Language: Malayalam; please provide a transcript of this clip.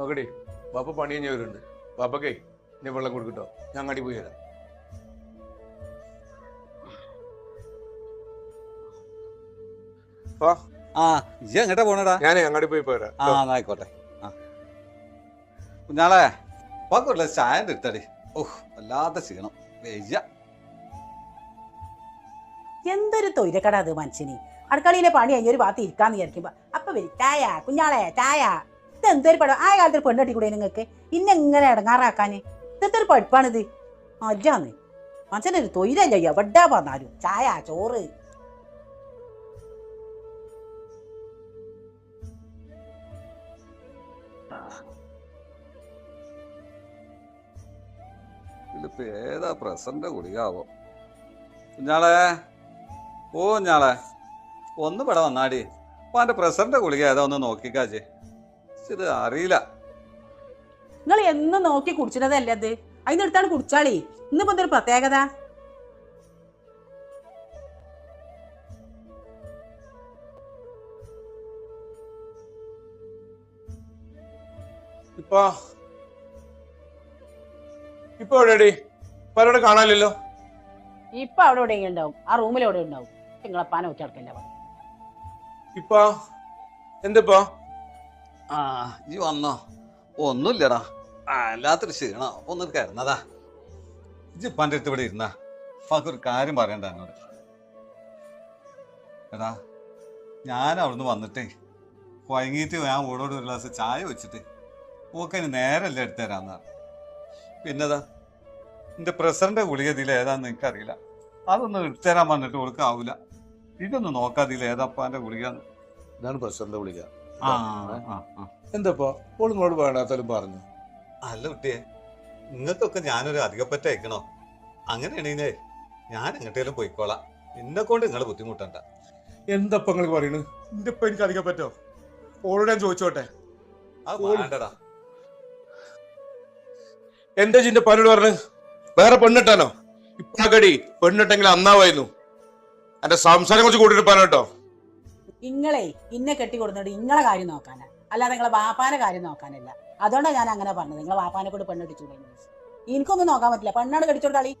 നോക്കടി ബാപ്പ പണി കഴിഞ്ഞവരുണ്ട്. ബാപ്പക്കേ ഇനി വെള്ളം കൊടുക്കട്ടോ. ഞാൻ അങ്ങാടി പോയി തരാം ആ ഇജ്ജ് എങ്ങട്ടാ പോണടാ? ഞാനേ അങ്ങാടി പോയി പോരാ. ആ ആയിക്കോട്ടെ. ആ. കുഞ്ഞാളെ പോക്കുള്ള ചായ എടുത്തടി. ഓഹ് വല്ലാത്ത ക്ഷീണം. വെയ്യ. എന്തൊരു തൊയിരക്കട അത് മനുഷ്യന്? അടുക്കളയിലെ പണി കഴിഞ്ഞ ഒരു ഭാഗത്ത് ഇരിക്കാന്ന് വിചാരിക്കുമ്പോ അപ്പൊ വരും ചായ കുഞ്ഞാളെ ചായ. ഇത് എന്തൊരു പടം? ആ കാലത്ത് പെണ്ണെട്ടി കൂടെ നിങ്ങൾക്ക് ഇന്നെ ഇങ്ങനെ ഇടങ്ങാറാക്കാന്. ഇതൊക്കെ ഒരു പഠിപ്പാണിത്? അജാന്ന് മനുഷ്യനൊരു തൊയിലല്ല എവിടാ വന്നാലും? ചായ ചോറ്. ഏതാ പ്രസന്റ ഗുളികാവോ? കുഞ്ഞാളെ ഓ കുഞ്ഞാളെ ഒന്ന് ഇവിടെ വന്നാടി. അപ്പൊ അവന്റെ പ്രസന്റ് ഗുളിക ഏതാ ഒന്ന് നോക്കിക്കാച്ചേ ഇത് അറിയില്ല. നിങ്ങൾ എന്നും നോക്കി കുടിച്ചിട്ടതല്ലേ അത്? അതിനെടുത്താണ് കുടിച്ചാളി. ഇന്നിപ്പോ എന്തൊരു പ്രത്യേകത? ഇപ്പൊ ഇപ്പൊ എവിടെയാടി? പലരുടെ കാണാനില്ലല്ലോ? ഇപ്പൊ അവിടെ എവിടെ ഉണ്ടാവും. ആ റൂമിൽ എവിടെ ഉണ്ടാവും? നിങ്ങളപ്പാനെ നോക്കി നടക്കല്ലേ പറഞ്ഞു ഇപ്പൊ? എന്തിപ്പോ? ആ ഈ വന്നോ. ഒന്നുമില്ലടാ. അല്ലാത്തൊരു ക്ഷീണ ഒന്ന് കിടന്നതാ ഇജ്ജ് പന്റെ അടുത്ത് ഇവിടെ ഇരുന്നാ. ഒരു കാര്യം പറയണ്ട എന്നോട്. എടാ ഞാൻ അവിടുന്ന് വന്നിട്ടേ വൈകിട്ട് ഞാൻ ഓടോട് ഒരു ഗ്ലാസ് ചായ വെച്ചിട്ട് ഓക്കെ നേരല്ല എടുത്തു പറഞ്ഞു. പിന്നെതാ എന്റെ പ്രസിഡന്റ് ഗുളികതിൽ ഏതാന്ന് എനിക്കറിയില്ല അതൊന്നും എടുത്തു തരാൻ പറഞ്ഞിട്ട് ഇതൊന്നും നോക്കാതില്ല ഏതാപ്പാന്റെ ഗുളികാന്ന് ഇതാണ് പ്രസിഡന്റ് ആ എന്തപ്പോ? ഓൾ നിങ്ങളോട് വേണ്ടാത്താലും പറഞ്ഞു. അല്ല കുട്ടിയെ നിങ്ങൾക്കൊക്കെ ഞാനൊരു അധികപ്പറ്റ അയക്കണോ? അങ്ങനെയാണേ ഞാൻ എങ്ങോട്ടേലും പോയിക്കോളാം. എന്നെ കൊണ്ട് നിങ്ങൾ ബുദ്ധിമുട്ടണ്ട. എന്തപ്പ നിങ്ങൾ പറയണു? എന്റെ ഇപ്പൊ എനിക്ക് അധികം പറ്റോ ഓളോട് ഞാൻ ചോദിച്ചോട്ടെ? ഓള്- എന്താ ജിന്റെ പനോട് പറഞ്ഞു വേറെ പെണ്ണിട്ടാനോ? ഇപ്പഴക്കടി പെണ്ണിട്ടെങ്കിൽ അന്നാവായിരുന്നു. എന്റെ സംസാരം കുറച്ച് കൂട്ടിട്ട് കേട്ടോ ഇങ്ങളെ ഇന്നെ കെട്ടി കൊടുത്തിട്ട് ഇങ്ങളെ കാര്യം നോക്കാനാ. അല്ലാതെ നിങ്ങളെ വാപ്പാനെ കാര്യം നോക്കാനല്ല. അതുകൊണ്ടാണ് ഞാൻ അങ്ങനെ പറഞ്ഞത്. നിങ്ങളെ വാപ്പാനെ കൂടെ കൊണ്ട് കഴിഞ്ഞു എനിക്കൊന്നും നോക്കാൻ പറ്റില്ല. പെണ്ണാണ് കെട്ടിച്ചോട് കളി